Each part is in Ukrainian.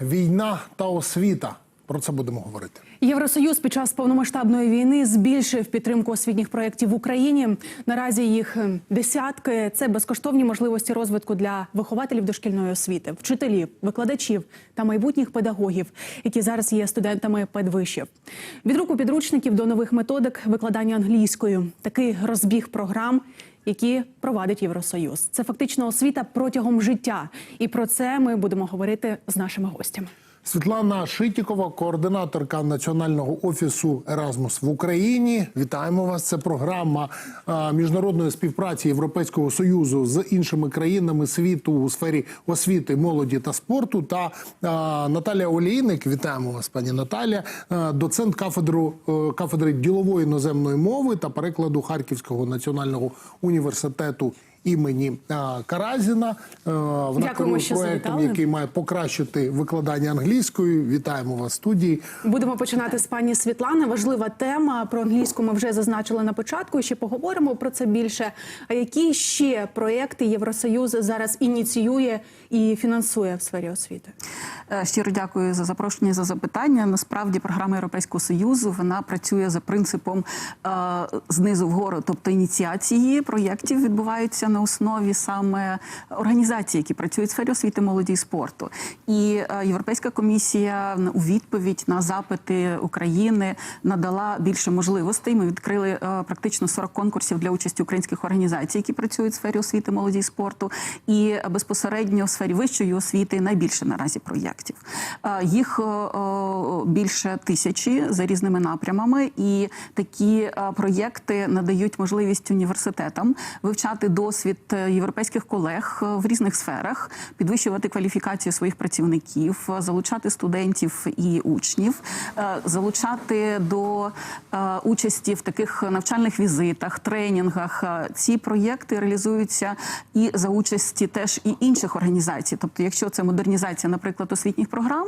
Війна та освіта. Про це будемо говорити. Євросоюз під час повномасштабної війни збільшив підтримку освітніх проєктів в Україні. Наразі їх е, десятки. Це безкоштовні можливості розвитку для вихователів дошкільної освіти, вчителів, викладачів та майбутніх педагогів, які зараз є студентами педвишів. Від руку підручників до нових методик викладання англійською. Такий розбіг програм. Які провадить Євросоюз, це фактично освіта протягом життя, і про це ми будемо говорити з нашими гостями. Світлана Шитікова, координаторка національного офісу Еразмус в Україні. Вітаємо вас. Це програма міжнародної співпраці Європейського союзу з іншими країнами світу у сфері освіти, молоді та спорту. Та Наталія Олійник. Вітаємо вас, пані Наталя, доцент кафедру е, кафедри ділової іноземної мови та перекладу Харківського національного університету. Імені Каразіна Е, вона Дякуємо, що проектом, який має покращити викладання англійською. Вітаємо вас в студії. Будемо починати з пані Світлани. Важлива тема про англійську ми вже зазначили на початку. і Ще поговоримо про це більше. А які ще проекти Євросоюз зараз ініціює і фінансує в сфері освіти? Е, Щиро дякую за запрошення за запитання. Насправді програма Європейського союзу вона працює за принципом е, знизу вгору, тобто ініціації проєктів відбуваються на основі саме організацій, які працюють в сфері освіти, молоді і спорту. І е, Європейська комісія у відповідь на запити України надала більше можливостей. Ми відкрили е, практично 40 конкурсів для участі українських організацій, які працюють в сфері освіти, молоді і спорту, і безпосередньо в сфері вищої освіти найбільше наразі проєктів. Е, Їх більше тисячі за різними напрямами, і такі проєкти надають можливість університетам вивчати досвід е, європейських колег е, в різних сферах, підвищувати кваліфікацію своїх працівників, е, залучати студентів і учнів, залучати до участі в таких навчальних візитах, тренінгах. Ці проєкти реалізуються і за участі теж і інших організацій. Тобто, якщо це модернізація, наприклад, освітніх програм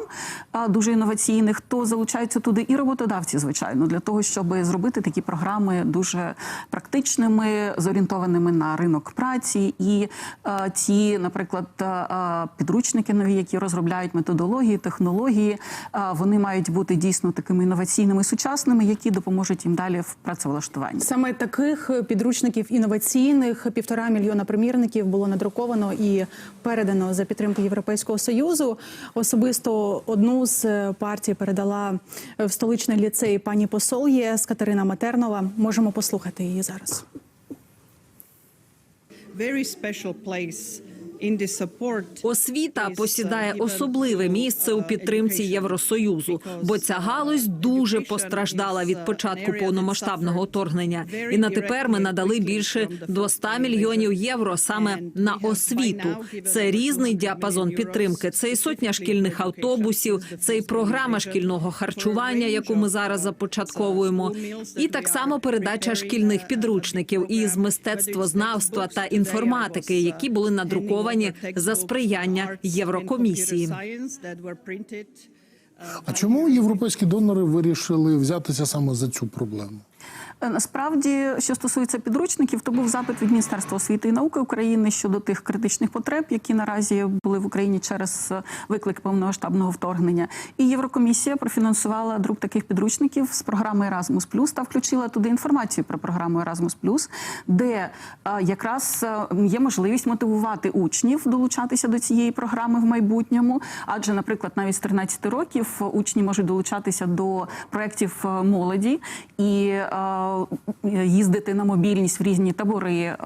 дуже інноваційних, то залучаються туди і роботодавці, звичайно, для того, щоб зробити такі програми дуже практичними, зорієнтованими на ринок праці. І е, ці, наприклад, е, е, підручники нові, які розробляють методології, технології, е, вони мають бути дійсно такими інноваційними, сучасними, які допоможуть їм далі в працевлаштуванні. Саме таких підручників інноваційних півтора мільйона примірників було надруковано і передано за підтримки Європейського союзу. Особисто одну з партій передала в столичний ліцей пані посол ЄС Катерина Матернова. Можемо послухати її зараз. very special place Освіта uh, посідає особливе місце у uh, підтримці Євросоюзу, бо ця галузь дуже постраждала від початку повномасштабного вторгнення. І на тепер ми надали більше 200 мільйонів євро саме на освіту. Це різний діапазон підтримки. Це і сотня шкільних автобусів, це і програма шкільного харчування, яку ми зараз започатковуємо, і так само передача шкільних підручників із мистецтвознавства та інформатики, які були надруковані за сприяння Єврокомісії. А чому європейські донори вирішили взятися саме за цю проблему? Е, Насправді, що стосується підручників, то був запит від Міністерства освіти і науки України щодо тих критичних потреб, які наразі були в Україні через е, виклик повномасштабного вторгнення. І Єврокомісія профінансувала друк таких підручників з програми Erasmus+, та включила туди інформацію про програму Erasmus+, де е, якраз є можливість мотивувати учнів долучатися до цієї програми в майбутньому. Адже, наприклад, навіть з 13 років учні можуть долучатися до проєктів молоді і їздити на мобільність в різні табори, е,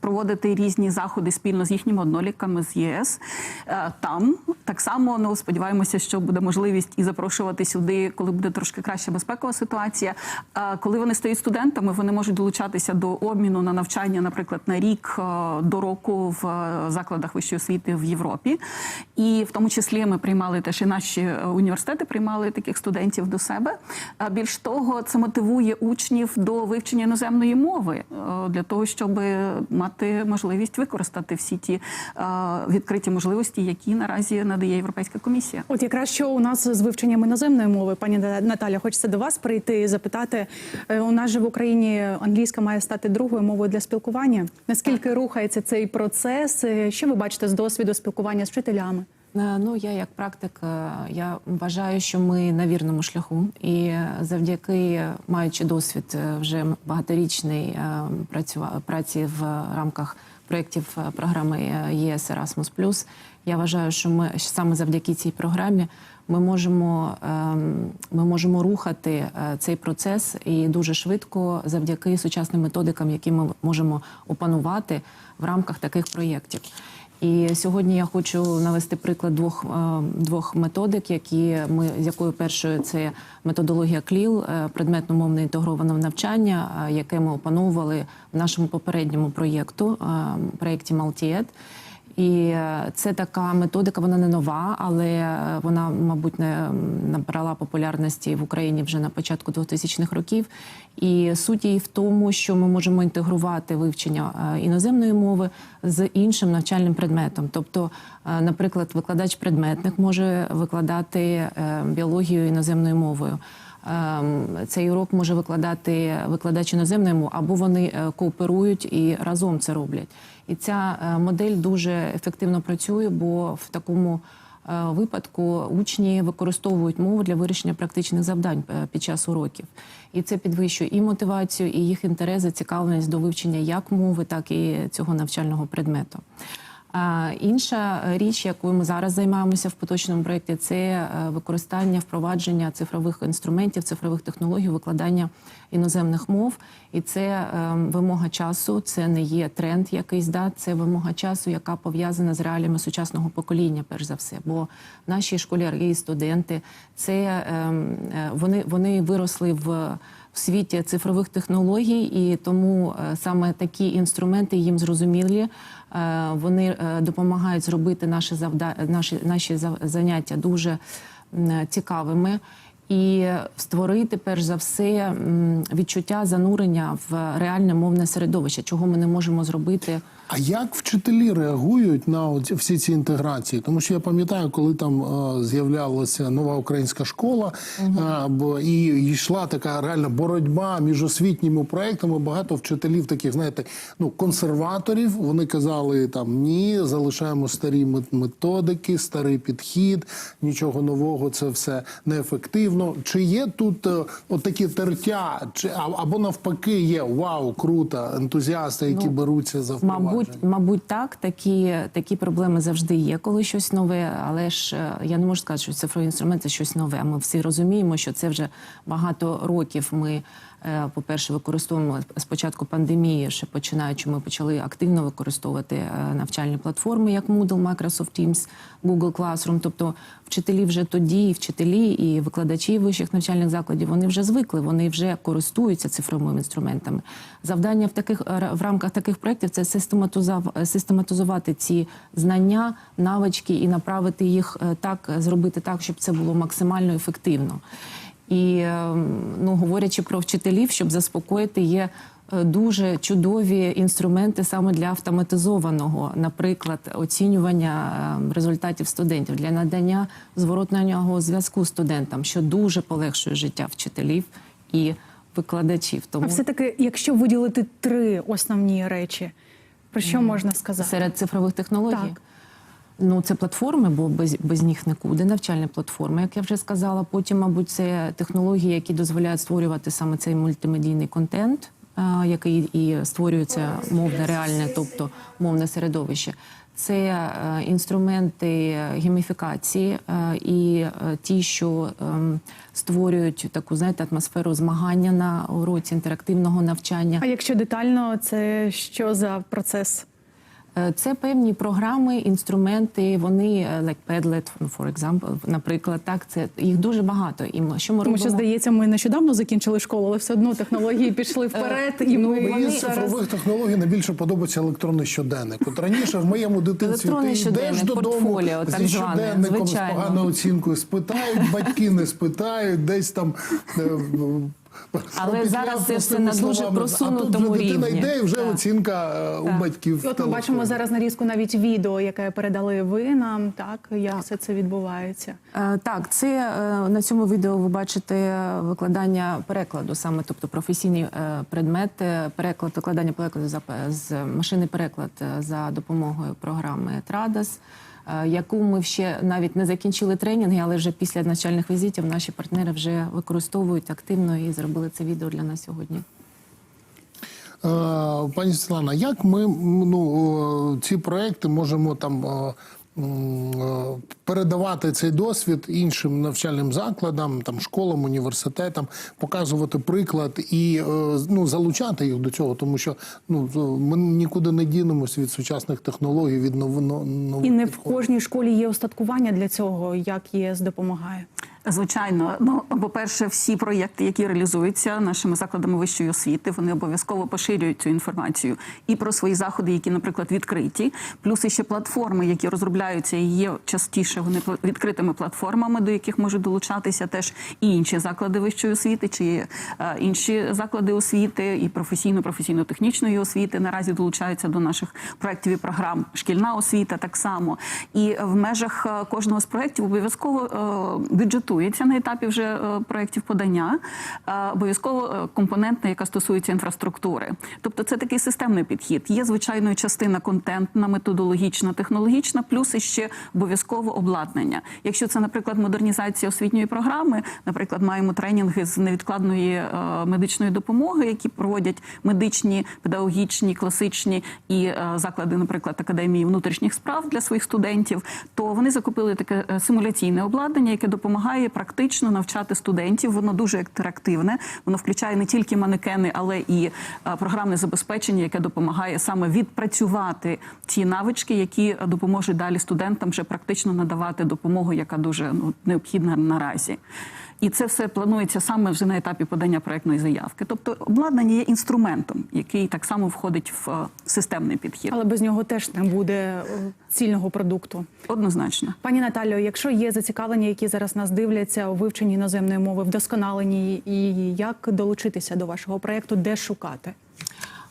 проводити різні заходи спільно з їхніми однолітками з ЄС. Е, Там так само ну сподіваємося, що буде можливість і запрошувати сюди, коли буде трошки краща безпекова ситуація. Е, Коли вони стають студентами, вони можуть долучатися до обміну на навчання, наприклад, на рік е, до року в е, закладах вищої освіти в Європі. І в тому числі ми приймали теж і наші е, університети приймали таких студентів до себе. Більш того, це мотивує учнів до вивчення іноземної мови е, для того, щоб мати можливість використати всі ті е, відкриті можливості, які наразі надає Європейська комісія. От якраз що у нас з вивченням іноземної мови, пані Наталя, хочеться до вас прийти і запитати. е, У нас же в Україні англійська має стати другою мовою для спілкування. Наскільки рухається цей процес? Що ви бачите з досвіду спілкування з вчителями? Е, Ну, я як практик, я вважаю, що ми на вірному шляху, і завдяки маючи досвід е, вже багаторічний е, праці в рамках проєктів програми ЄС Erasmus+, я вважаю, що ми саме завдяки цій програмі ми можемо, ем, ми можемо рухати цей процес і дуже швидко завдяки сучасним методикам, які ми можемо опанувати в рамках таких проєктів. І сьогодні я хочу навести приклад двох, е, двох методик, які ми з якою першою це методологія КЛІЛ, е, предметно-мовне інтегроване навчання, е, яке ми опановували в нашому попередньому проєкту, проєкті Малтієт. І е, це така методика, вона не нова, але е, вона, мабуть, не набрала популярності в Україні вже на початку 2000-х років. І суть її в тому, що ми можемо інтегрувати вивчення е, іноземної мови з іншим навчальним предметом. Тобто, наприклад, викладач-предметник може викладати біологію іноземною мовою. Ем, Цей урок може викладати викладач іноземної мови, або вони кооперують і разом це роблять. І ця е, модель дуже ефективно працює, бо в такому е, випадку учні використовують мову для вирішення практичних завдань е, під час уроків. І це підвищує і мотивацію, і їх інтерес, зацікавленість до вивчення як мови, так і цього навчального предмету. Інша річ, якою ми зараз займаємося в поточному проєкті, це е, використання впровадження цифрових інструментів, цифрових технологій, викладання іноземних мов. І це е, вимога часу, це не є тренд якийсь, да, це вимога часу, яка пов'язана з реаліями сучасного покоління, перш за все. Бо наші школярі, студенти, це е, е, вони, вони виросли в в світі цифрових технологій, і тому е, саме такі інструменти їм зрозумілі. Е, Вони е, допомагають зробити наші завда... наші, наші за- заняття дуже цікавими. І створити перш за все відчуття занурення в реальне мовне середовище, чого ми не можемо зробити А як вчителі реагують на оці- всі ці інтеграції? Тому що я пам'ятаю, коли там е, з'являлася нова українська школа, е, і йшла така реальна боротьба між освітніми проектами. Багато вчителів, таких знаєте, ну консерваторів. Вони казали там ні, залишаємо старі мет- методики, старий підхід, нічого нового, це все неефективно. Чи є тут е, отакі тертя, чи або навпаки є вау, круто, ентузіасти, які Ну, беруться за впровадження? Мабуть, мабуть, так. Такі, такі проблеми завжди є, коли щось нове. Але ж е, я не можу сказати, що цифрові інструмент це щось нове. Ми всі розуміємо, що це вже багато років. Ми, по-перше, використовуємо з початку пандемії, ще починаючи, ми почали активно використовувати е, навчальні платформи, як Moodle, Microsoft Teams, Google Classroom. Тобто вчителі вже тоді, і вчителі, і викладачі вищих навчальних закладів, вони вже звикли, вони вже користуються цифровими інструментами. Завдання в таких е, в рамках таких проєктів це систематизувати ці знання, навички і направити їх е, так, зробити так, щоб це було максимально ефективно. І е, ну, говорячи про вчителів, щоб заспокоїти, є е, дуже чудові інструменти саме для автоматизованого, наприклад, оцінювання е, результатів студентів для надання зворотного зв'язку студентам, що дуже полегшує життя вчителів і викладачів. А Тому все-таки, якщо виділити три основні речі, про що можна сказати? серед цифрових технологій. Так. Ну, це платформи, бо без, без них нікуди. Навчальні платформи, як я вже сказала. Потім, мабуть, це технології, які дозволяють створювати саме цей мультимедійний контент, який і створюється мовне реальне, тобто мовне середовище. Це е, інструменти гейміфікації е, і е, ті, що ем, створюють таку знаєте, атмосферу змагання на уроці інтерактивного навчання. А якщо детально, це що за процес? Е, Це певні програми, інструменти. Вони е, like Padlet, ну, for example, наприклад, так це їх дуже багато. І ми що ми Тому робимо? що здається, ми нещодавно закінчили школу, але все одно технології пішли вперед, і ну, ми Мені з зараз цифрових технологій найбільше подобається електронний щоденник. От раніше в моєму дитинстві ти йдеш додому так зі щоденником з поганою оцінкою. Спитають, батьки не спитають, десь там. Але зараз це все на дуже просунутому А тут вже дитина йде і вже Так. оцінка е, у батьків. І от ми бачимо зараз нарізку навіть відео, яке передали ви нам, так як все це відбувається. Е, Так, це е, на цьому відео ви бачите викладання перекладу, саме тобто професійний е, предмет, е, переклад, викладання перекладу за з машини переклад за допомогою програми Tradas. Е, яку ми ще навіть не закінчили тренінги, але вже після навчальних візитів наші партнери вже використовують активно і зробили це відео для нас сьогодні. Е, Пані Світлана, як ми ну, ці проекти можемо там передавати цей досвід іншим навчальним закладам, там школам, університетам, показувати приклад і е, ну, залучати їх до цього, тому що ну ми нікуди не дінемось від сучасних технологій, від нов, нов- нових І не в кожній школі є остаткування для цього, як ЄС допомагає. Звичайно, ну по-перше, всі проєкти, які реалізуються нашими закладами вищої освіти, вони обов'язково поширюють цю інформацію і про свої заходи, які, наприклад, відкриті, плюс і ще платформи, які розробляються і є частіше вони відкритими платформами, до яких можуть долучатися теж і інші заклади вищої освіти, чи е, інші заклади освіти, і професійно професійно-технічної освіти наразі долучаються до наших проєктів і програм. Шкільна освіта так само. І в межах е, кожного з проєктів обов'язково е, бюджетується на етапі вже е, проєктів подання. е, Обов'язково е, компонентна, яка стосується інфраструктури. Тобто це такий системний підхід. Є звичайно частина контентна, методологічна, технологічна, плюс іще обов'язково обладнання. Якщо це, наприклад, модернізація освітньої програми, наприклад, маємо тренінги з невідкладної медичної допомоги, які проводять медичні, педагогічні, класичні і заклади, наприклад, академії внутрішніх справ для своїх студентів, то вони закупили таке симуляційне обладнання, яке допомагає практично навчати студентів. Воно дуже інтерактивне. Воно включає не тільки манекени, але і е, програмне забезпечення, яке допомагає саме відпрацювати ті навички, які допоможуть далі студентам вже практично надавати допомогу, яка дуже ну, необхідна наразі. І це все планується саме вже на етапі подання проектної заявки. Тобто обладнання є інструментом, який так само входить в е, системний підхід. Але без нього теж не буде е, цільного продукту. Однозначно. Пані Наталю, якщо є зацікавлені, які зараз нас дивляться у вивченні іноземної мови, вдосконаленні, і як долучитися до вашого проєкту, де шукати?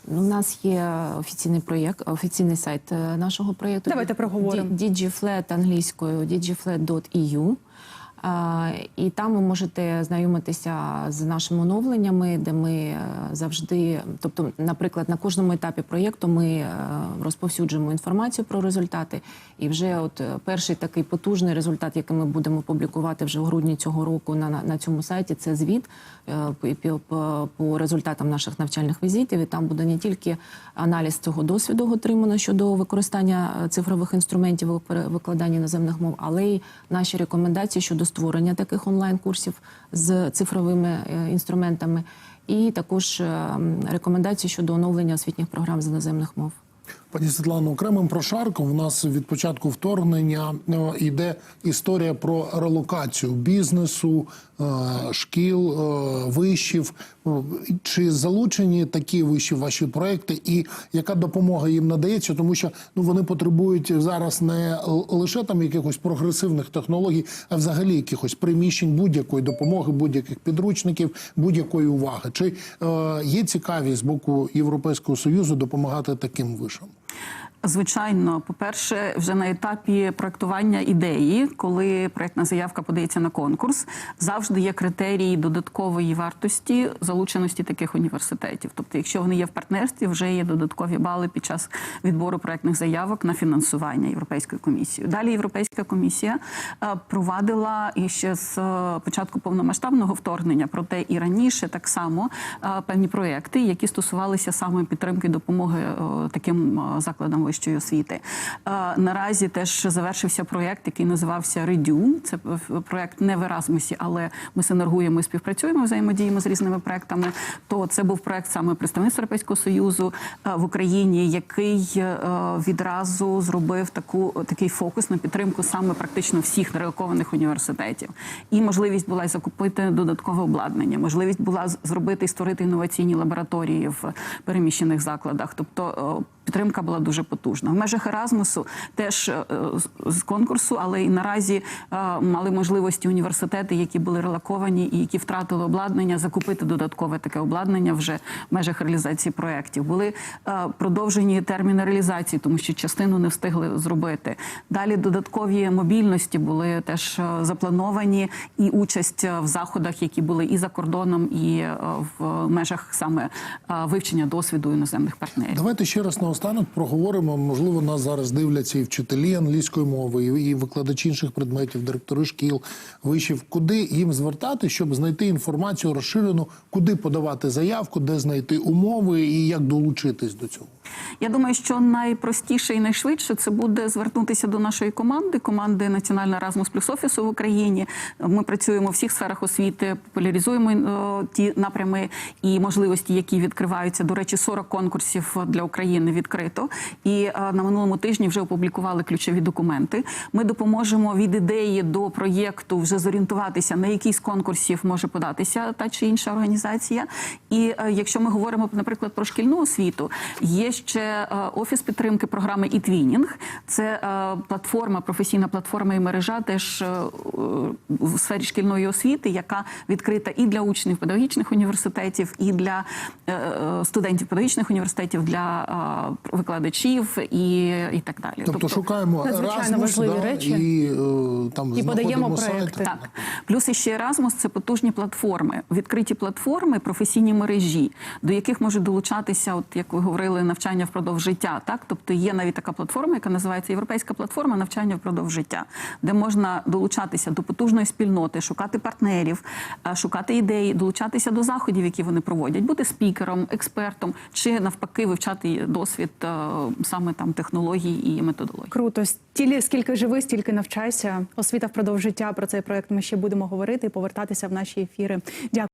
У нас є офіційний проєкт, офіційний сайт е, нашого проєкту. Давайте проговоримо. DigiFlat англійською digiflat.eu. І там ви можете знайомитися з нашими оновленнями, де ми е, завжди, тобто, наприклад, на кожному етапі проєкту ми е, розповсюджуємо інформацію про результати. І вже от е, перший такий потужний результат, який ми будемо публікувати вже в грудні цього року на, на, цьому сайті, це звіт по, результатам наших навчальних візитів. І там буде не тільки аналіз цього досвіду отримано щодо використання цифрових інструментів викладанні іноземних мов, але й наші рекомендації щодо створення таких онлайн-курсів з цифровими е, інструментами, і також е, рекомендації щодо оновлення освітніх програм з іноземних мов. Пані Світлано, окремим прошарком у нас від початку вторгнення е, йде історія про релокацію бізнесу, шкіл, вишів. Е, Чи залучені такі виші ваші проекти, і яка допомога їм надається? Тому що ну вони потребують зараз не лише там якихось прогресивних технологій, а взагалі якихось приміщень, будь-якої допомоги, будь-яких підручників, будь-якої уваги. Чи е, є цікавість з боку Європейського союзу допомагати таким вишам? Звичайно, по-перше, вже на етапі проектування ідеї, коли проектна заявка подається на конкурс, завжди є критерії додаткової вартості залученості таких університетів. Тобто, якщо вони є в партнерстві, вже є додаткові бали під час відбору проектних заявок на фінансування Європейською комісією. Далі Європейська комісія е, провадила і ще з е, початку повномасштабного вторгнення, проте і раніше так само е, певні проекти, які стосувалися саме підтримки допомоги таким закладам вищої освіти. Е, Наразі теж завершився проєкт, який називався Redu. Це е, проєкт не в Еразмусі, але ми синергуємо і співпрацюємо, взаємодіємо з різними проектами. То це був проект саме представництва Європейського союзу е, в Україні, який відразу зробив таку такий фокус на підтримку саме практично всіх нерелокованих університетів. І можливість була закупити додаткове обладнання, можливість була зробити і створити інноваційні лабораторії в переміщених закладах. Тобто підтримка була дуже потужна. В межах Еразмусу теж е, з- конкурсу, але і наразі е, мали можливості університети, які були релоковані і які втратили обладнання, закупити додаткове таке обладнання вже в межах реалізації проєктів. Були е, продовжені терміни реалізації, тому що частину не встигли зробити. Далі додаткові мобільності були теж заплановані, і участь в заходах, які були і за кордоном, і в межах саме вивчення досвіду іноземних партнерів. Давайте ще раз на наостанок проговоримо. Можливо, нас зараз дивляться і вчителі англійської мови, і викладачі інших предметів, директори шкіл, вишів. Куди їм звертати, щоб знайти інформацію розширену, куди подавати заявку, де знайти умови і як долучитись до цього. Я думаю, що найпростіше і найшвидше це буде звернутися до нашої команди, команди Національного Erasmus Плюс офісу в Україні. Ми працюємо в всіх сферах освіти, популяризуємо е, ті напрями і можливості, які відкриваються. До речі, 40 конкурсів для України відкрито. І е, на минулому тижні вже опублікували ключові документи. Ми допоможемо від ідеї до проєкту вже зорієнтуватися, на який з конкурсів може податися та чи інша організація. І е, якщо ми говоримо, наприклад, про шкільну освіту, є ще е, офіс підтримки програми «Ітвінінг». Це е, платформа, професійна платформа і мережа, теж в сфері шкільної освіти, яка відкрита і для учнів педагогічних університетів, і для студентів педагогічних університетів, для викладачів і, і так далі. Тобто, шукаємо надзвичайно Erasmus, важливі да, речі. і е, там І подаємо проекти. Так, плюс іще Erasmus – це потужні платформи, відкриті платформи, професійні мережі, до яких можуть долучатися, от як ви говорили, навчання впродовж життя. Так, тобто є навіть така платформа, яка називається Європейська платформа навчання впродовж життя, де можна долучатися до потужної спільноти, шукати партнерів, е, шукати ідеї, долучатися до заходів, які вони проводять, бути спікером, експертом, чи навпаки вивчати досвід е, саме там технологій і методологій. Круто. Стілі, скільки живи, стільки навчайся. Освіта впродовж життя. Про цей проект ми ще будемо говорити і повертатися в наші ефіри. Дякую.